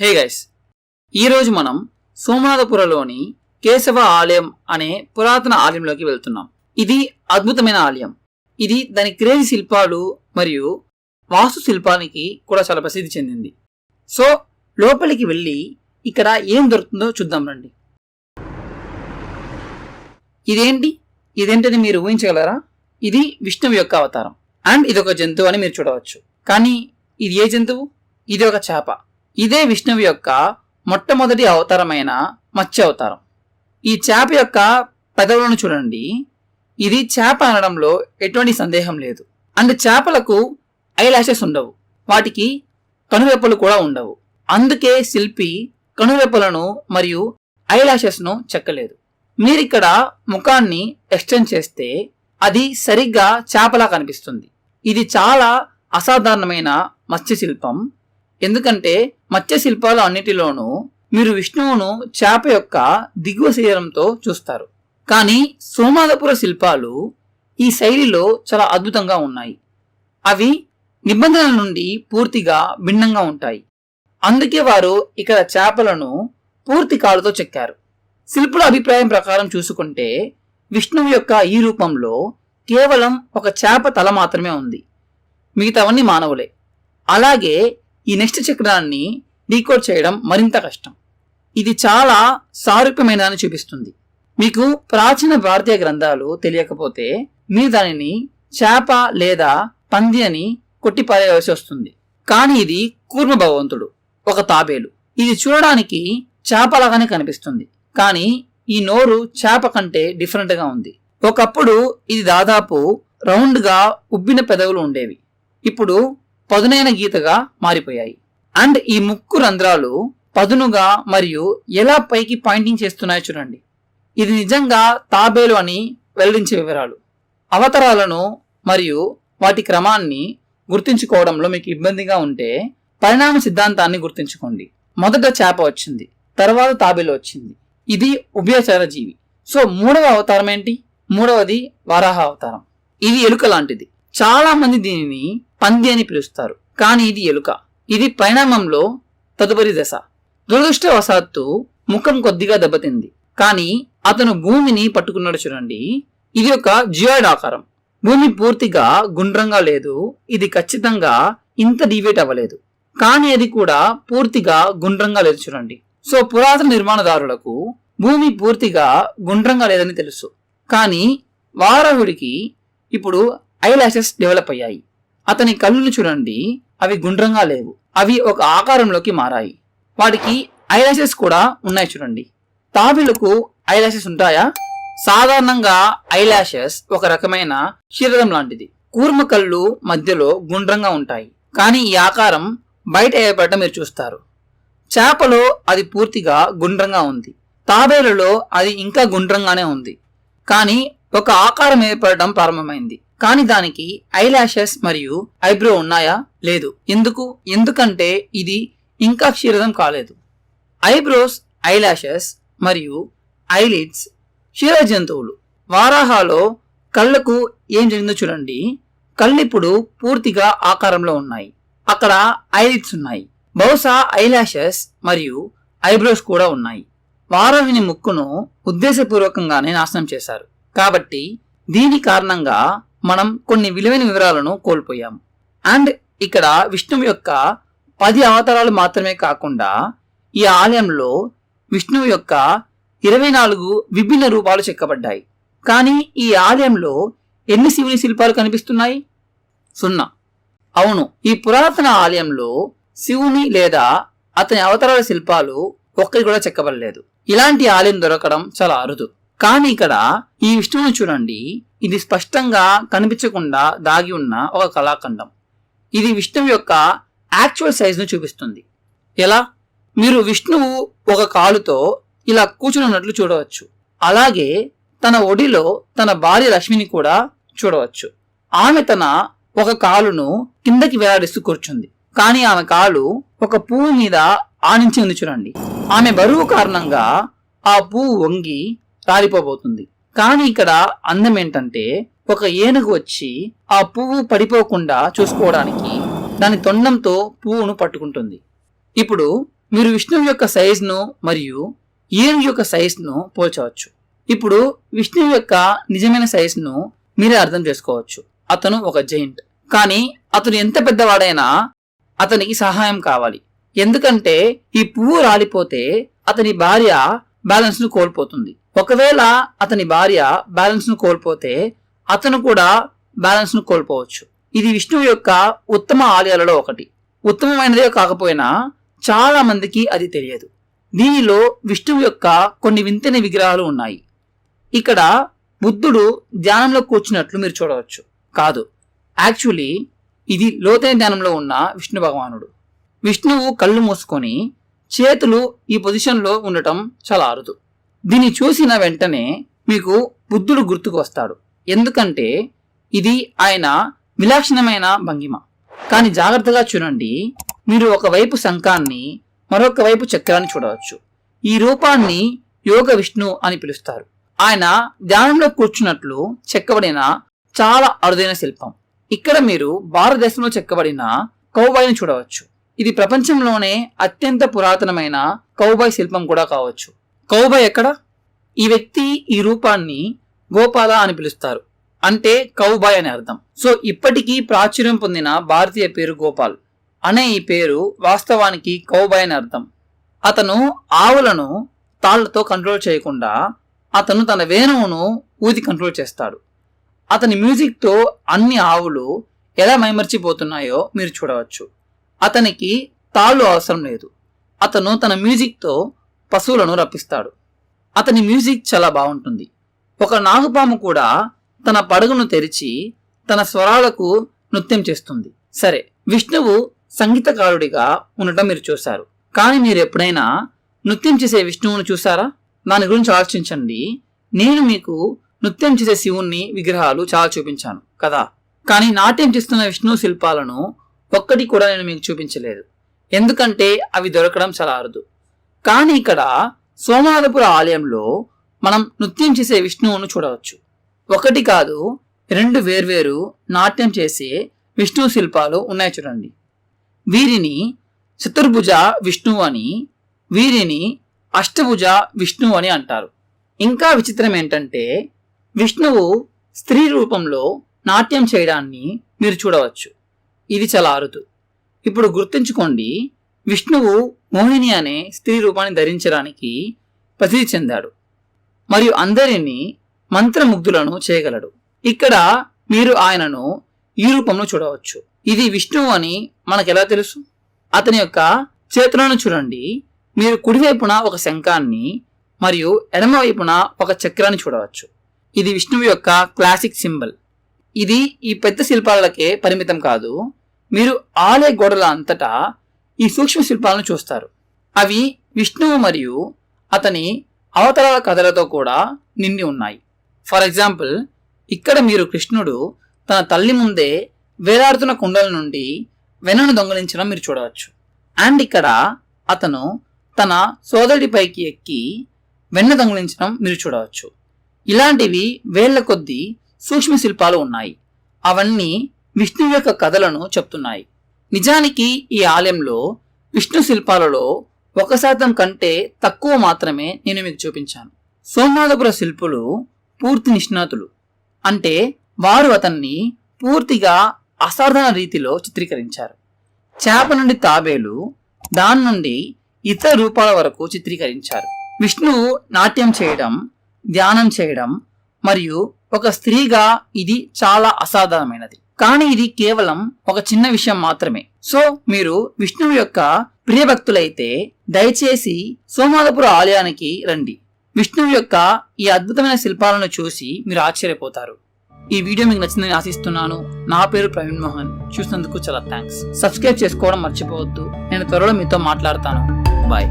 Hey guys ఈరోజు మనం సోమనాథపురలోని కేశవ ఆలయం అనే పురాతన ఆలయంలోకి వెళ్తున్నాం. ఇది అద్భుతమైన ఆలయం. ఇది దాని క్రేజీ శిల్పాలు మరియు వాస్తు శిల్పానికి కూడా చాలా ప్రసిద్ధి చెందింది. సో లోపలికి వెళ్ళి ఇక్కడ ఏం దొరుకుతుందో చూద్దాం రండి. ఇదేంటి? ఇదేంటని మీరు ఊహించగలరా? ఇది విష్ణువు యొక్క అవతారం. అండ్ ఇది ఒక జంతువు అని మీరు చూడవచ్చు. కానీ ఇది ఏ జంతువు? ఇది ఒక చేప. ఇదే విష్ణువు యొక్క మొట్టమొదటి అవతారమైన మత్స్య అవతారం. ఈ చేప యొక్క పెదవులను చూడండి. ఇది చేప అనడంలో ఎటువంటి సందేహం లేదు. అండ్ చేపలకు ఐలాషెస్ ఉండవు. వాటికి కనురెప్పలు కూడా ఉండవు. అందుకే శిల్పి కనురెప్పలను మరియు ఐలాషెస్ను చెక్కలేదు. మీరిక్కడ ముఖాన్ని ఎక్స్టెండ్ చేస్తే అది సరిగ్గా చేపలా కనిపిస్తుంది. ఇది చాలా అసాధారణమైన మత్స్య శిల్పం ఎందుకంటే మత్స్య శిల్పాలు అన్నిటిలోనూ మీరు విష్ణువును చేప యొక్క దిగువ శరీరంతో చూస్తారు. కానీ సోమాదపుర శిల్పాలు ఈ శైలిలో చాలా అద్భుతంగా ఉన్నాయి. అవి నిబంధనల నుండి పూర్తిగా భిన్నంగా ఉంటాయి. అందుకే వారు ఇక్కడ చేపలను పూర్తి కాలుతో చెక్కారు. శిల్పుల అభిప్రాయం ప్రకారం చూసుకుంటే విష్ణువు యొక్క ఈ రూపంలో కేవలం ఒక చేప తల మాత్రమే ఉంది. మిగతావన్నీ మానవులే. అలాగే ఈ నెక్స్ట్ చక్రాన్ని డీకోడ్ చేయడం మరింత కష్టం. ఇది చాలా సారూప్యమైనదని చూపిస్తుంది. మీకు ప్రాచీన భారతీయ గ్రంథాలు తెలియకపోతే మీరు దానిని చేప లేదా పంది అని కొట్టిపారేయవలసి వస్తుంది. కానీ ఇది కూర్మ భగవంతుడు ఒక తాబేలు. ఇది చూడడానికి చేపలాగానే కనిపిస్తుంది. కానీ ఈ నోరు చేప కంటే డిఫరెంట్గా ఉంది. ఒకప్పుడు ఇది దాదాపు రౌండ్గా ఉబ్బిన పెదవులు ఉండేవి. ఇప్పుడు పదునైన గీతగా మారిపోయాయి. అండ్ ఈ ముక్కు రంధ్రాలు పదునుగా మరియు ఎలా పైకి పాయింటింగ్ చేస్తున్నాయో చూడండి. ఇది నిజంగా తాబేలు అని వెల్లడించే వివరాలు. అవతరాలను మరియు వాటి క్రమాన్ని గుర్తించుకోవడంలో మీకు ఇబ్బందిగా ఉంటే పరిణామ సిద్ధాంతాన్ని గుర్తుంచుకోండి. మొదట చేప వచ్చింది తర్వాత తాబేలు వచ్చింది. ఇది ఉభయచర జీవి. సో మూడవ అవతారం ఏంటి? మూడవది వరాహ అవతారం. ఇది ఎలుక లాంటిది. చాలా మంది దీనిని పంది అని పిలుస్తారు. కానీ ఇది ఎలుక. ఇది పరిణామంలో తదుపరి దశ. దురదృష్టవశాత్తు ముఖం కొద్దిగా దెబ్బతింది. కానీ అతను భూమిని పట్టుకున్నాడు చూడండి. ఇది ఒక జియోయిడ్ ఆకారం. భూమి పూర్తిగా గుండ్రంగా లేదు. ఇది ఖచ్చితంగా ఇంత డివేట్ అవ్వలేదు. కానీ అది కూడా పూర్తిగా గుండ్రంగా లేదు చూడండి. సో పురాతన నిర్మాణదారులకు భూమి పూర్తిగా గుండ్రంగా లేదని తెలుసు. కానీ వారాహుడికి ఇప్పుడు ఐలాషెస్ డెవలప్ అయ్యాయి. అతని కళ్ళును చూడండి. అవి గుండ్రంగా లేవు. అవి ఒక ఆకారంలోకి మారాయి. వాటికి ఐలాసెస్ కూడా ఉన్నాయి చూడండి. తాబేలుకు ఐలాసెస్ ఉంటాయా? సాధారణంగా ఐలాషెస్ ఒక రకమైన క్షీరదం లాంటిది. కూర్మ కళ్ళు మధ్యలో గుండ్రంగా ఉంటాయి. కానీ ఈ ఆకారం బయట ఏర్పడటం మీరు చూస్తారు. చేపలో అది పూర్తిగా గుండ్రంగా ఉంది. తాబేలులో అది ఇంకా గుండ్రంగానే ఉంది. కానీ ఒక ఆకారం ఏర్పడటం ప్రారంభమైంది. కానీ దానికి ఐలాషెస్ మరియు ఐబ్రో ఉన్నాయా? లేదు. ఎందుకు? ఎందుకంటే ఇది ఇంకా క్షీరదం కాలేదు. ఐబ్రోస్ ఐలాషెస్ మరియు ఐలిడ్స్ క్షీర జంతువులు. వారాహాలో కళ్ళకు ఏం జరిగిందో చూడండి. కళ్ళు ఇప్పుడు పూర్తిగా ఆకారంలో ఉన్నాయి. అక్కడ ఐలిడ్స్ ఉన్నాయి. బహుశా ఐలాషెస్ మరియు ఐబ్రోస్ కూడా ఉన్నాయి. వారాహిని ముక్కును ఉద్దేశపూర్వకంగానే నాశనం చేశారు. కాబట్టి దీని కారణంగా మనం కొన్ని విలువైన వివరాలను కోల్పోయాం అండ్ ఇక్కడ విష్ణువు యొక్క పది అవతారాలు మాత్రమే కాకుండా ఈ ఆలయంలో విష్ణువు యొక్క ఇరవై నాలుగు విభిన్న రూపాలు చెక్కబడ్డాయి. కానీ ఈ ఆలయంలో ఎన్ని శివుని శిల్పాలు కనిపిస్తున్నాయి? సున్నా. అవును ఈ పురాతన ఆలయంలో శివుని లేదా అతని అవతారాల శిల్పాలు ఒక్కటి కూడా చెక్కబడలేదు. ఇలాంటి ఆలయం దొరకడం చాలా అరుదు. కానీ ఇక్కడ ఈ విష్ణువుని చూడండి. ఇది స్పష్టంగా కనిపించకుండా దాగి ఉన్న ఒక కళాఖండం. ఇది విష్ణువు యొక్క యాక్చువల్ సైజును చూపిస్తుంది. ఎలా? మీరు విష్ణువు ఒక కాలుతో ఇలా కూర్చుని ఉన్నట్లు చూడవచ్చు. అలాగే తన ఒడిలో తన భార్య లక్ష్మిని కూడా చూడవచ్చు. ఆమె తన ఒక కాలును కిందకి వేలాడిస్తూ కూర్చుంది. కానీ ఆమె కాలు ఒక పువ్వు మీద ఆనించి ఉంది చూడండి. ఆమె బరువు కారణంగా ఆ పువ్వు వంగి రాలిపోబోతుంది. కానీ ఇక్కడ అందం ఏంటంటే ఒక ఏనుగు వచ్చి ఆ పువ్వు పడిపోకుండా చూసుకోవడానికి దాని తొండంతో పువ్వును పట్టుకుంటుంది. ఇప్పుడు మీరు విష్ణువు యొక్క సైజును మరియు ఏనుగు యొక్క సైజును పోల్చవచ్చు. ఇప్పుడు విష్ణువు యొక్క నిజమైన సైజును మీరే అర్థం చేసుకోవచ్చు. అతను ఒక జైంట్. కానీ అతను ఎంత పెద్దవాడైనా అతనికి సహాయం కావాలి. ఎందుకంటే ఈ పువ్వు రాలిపోతే అతని భార్య బ్యాలెన్స్ను కోల్పోతుంది. ఒకవేళ అతని భార్య బ్యాలెన్స్ను కోల్పోతే అతను కూడా బ్యాలెన్స్ను కోల్పోవచ్చు. ఇది విష్ణువు యొక్క ఉత్తమ ఆలయాలలో ఒకటి. ఉత్తమమైనదే కాకపోయినా చాలా మందికి అది తెలియదు. దీనిలో విష్ణువు యొక్క కొన్ని వింతైన విగ్రహాలు ఉన్నాయి. ఇక్కడ బుద్ధుడు ధ్యానంలో కూర్చున్నట్లు మీరు చూడవచ్చు. కాదు. యాక్చువల్లీ ఇది లోతైన ధ్యానంలో ఉన్న విష్ణు భగవానుడు. విష్ణువు కళ్ళు మూసుకొని చేతులు ఈ పొజిషన్లో ఉండటం చాలా అరుదు. దీన్ని చూసిన వెంటనే మీకు బుద్ధుడు గుర్తుకు వస్తాడు ఎందుకంటే ఇది ఆయన విలక్షణమైన భంగిమ. కానీ జాగ్రత్తగా చూడండి మీరు ఒకవైపు శంఖాన్ని మరొక వైపు చక్రాన్ని చూడవచ్చు. ఈ రూపాన్ని యోగ విష్ణు అని పిలుస్తారు. ఆయన ధ్యానంలో కూర్చున్నట్లు చెక్కబడిన చాలా అరుదైన శిల్పం. ఇక్కడ మీరు భారతదేశంలో చెక్కబడిన కౌబాయ్ని చూడవచ్చు. ఇది ప్రపంచంలోనే అత్యంత పురాతనమైన కౌబాయ్ శిల్పం కూడా కావచ్చు. కౌబాయ్ ఎక్కడ? ఈ వ్యక్తి ఈ రూపాన్ని గోపాల అని పిలుస్తారు. అంటే కౌబాయ్ అని అర్థం. సో ఇప్పటికీ ప్రాచుర్యం పొందిన భారతీయ పేరు గోపాల్ అనే ఈ పేరు వాస్తవానికి కౌబాయ్ అని అర్థం. అతను ఆవులను తాళ్ళతో కంట్రోల్ చేయకుండా అతను తన వేణువును ఊది కంట్రోల్ చేస్తాడు. అతని మ్యూజిక్తో అన్ని ఆవులు ఎలా మైమర్చిపోతున్నాయో మీరు చూడవచ్చు. అతనికి తాళ్ళు అవసరం లేదు. అతను తన మ్యూజిక్తో పశువులను రప్పిస్తాడు. అతని మ్యూజిక్ చాలా బాగుంటుంది. ఒక నాగుపాము కూడా తన పడగను తెరిచి తన స్వరాలకు నృత్యం చేస్తుంది. సరే విష్ణువు సంగీతకారుడిగా ఉండటం మీరు చూశారు. కానీ మీరు ఎప్పుడైనా నృత్యం చేసే విష్ణువును చూసారా దాని గురించి ఆలోచించండి. నేను మీకు నృత్యం చేసే శివుణ్ణి విగ్రహాలు చాలా చూపించాను కదా? కానీ నాట్యం చేస్తున్న విష్ణు శిల్పాలను ఒక్కటి కూడా నేను మీకు చూపించలేదు. ఎందుకంటే అవి దొరకడం చాలా అరుదు. కానీ ఇక్కడ సోమనాథపుర ఆలయంలో మనం నృత్యం చేసే విష్ణువును చూడవచ్చు. ఒకటి కాదు రెండు వేర్వేరు నాట్యం చేసే విష్ణు శిల్పాలు ఉన్నాయి చూడండి. వీరిని చతుర్భుజ విష్ణువు అని వీరిని అష్టభుజ విష్ణువు అని అంటారు. ఇంకా విచిత్రం ఏంటంటే విష్ణువు స్త్రీ రూపంలో నాట్యం చేయడాన్ని మీరు చూడవచ్చు. ఇది చాలా అరుదు. ఇప్పుడు గుర్తుంచుకోండి విష్ణువు మోహిని అనే స్త్రీ రూపాన్ని ధరించడానికి ప్రసిద్ధి చెందాడు. మరియు అందరినీ మంత్రముగ్ధులను చేయగలడు. ఇక్కడ మీరు ఆయనను ఈ రూపంలో చూడవచ్చు. ఇది విష్ణువు అని మనకెలా తెలుసు? అతని యొక్క చేతులను చూడండి. మీరు కుడివైపున ఒక శంఖాన్ని మరియు ఎడమవైపున ఒక చక్రాన్ని చూడవచ్చు. ఇది విష్ణువు యొక్క క్లాసిక్ సింబల్. ఇది ఈ పెద్ద శిల్పాలకే పరిమితం కాదు. మీరు ఆలయ గోడల అంతటా ఈ సూక్ష్మ శిల్పాలను చూస్తారు. అవి విష్ణువు మరియు అతని అవతరాల కథలతో కూడా నిండి ఉన్నాయి. ఫర్ ఎగ్జాంపుల్ ఇక్కడ మీరు కృష్ణుడు తన తల్లి ముందే వేలాడుతున్న కుండల నుండి వెనను దొంగలించడం మీరు చూడవచ్చు. అండ్ ఇక్కడ అతను తన సోదరుడిపైకి ఎక్కి వెన్న దొంగలించడం మీరు చూడవచ్చు. ఇలాంటివి వేళ్ళ కొద్దీ సూక్ష్మ శిల్పాలు ఉన్నాయి. అవన్నీ విష్ణువు యొక్క కథలను చెప్తున్నాయి. నిజానికి ఈ ఆలయంలో విష్ణు శిల్పాలలో ఒక శాతం కంటే తక్కువ మాత్రమే నేను మీకు చూపించాను. సోమనాథపుర శిల్పులు పూర్తి నిష్ణాతులు. అంటే వారు అతన్ని పూర్తిగా అసాధారణ రీతిలో చిత్రీకరించారు. చేప నుండి తాబేలు దాని నుండి ఇతర రూపాల వరకు చిత్రీకరించారు. విష్ణువు నాట్యం చేయడం ధ్యానం చేయడం మరియు ఒక స్త్రీగా ఇది చాలా అసాధారణమైనది. కానీ ఇది కేవలం ఒక చిన్న విషయం మాత్రమే. సో మీరు విష్ణువు యొక్క ప్రియభక్తులైతే దయచేసి సోమాదపుర ఆలయానికి రండి. విష్ణువు యొక్క ఈ అద్భుతమైన శిల్పాలను చూసి మీరు ఆశ్చర్యపోతారు. ఈ వీడియో మీకు నచ్చిందని ఆశిస్తున్నాను. నా పేరు ప్రవీణ్ మోహన్. చూసినందుకు చాలా థ్యాంక్స్. సబ్స్క్రైబ్ చేసుకోవడం మర్చిపోవద్దు. నేను త్వరలో మీతో మాట్లాడతాను. బాయ్.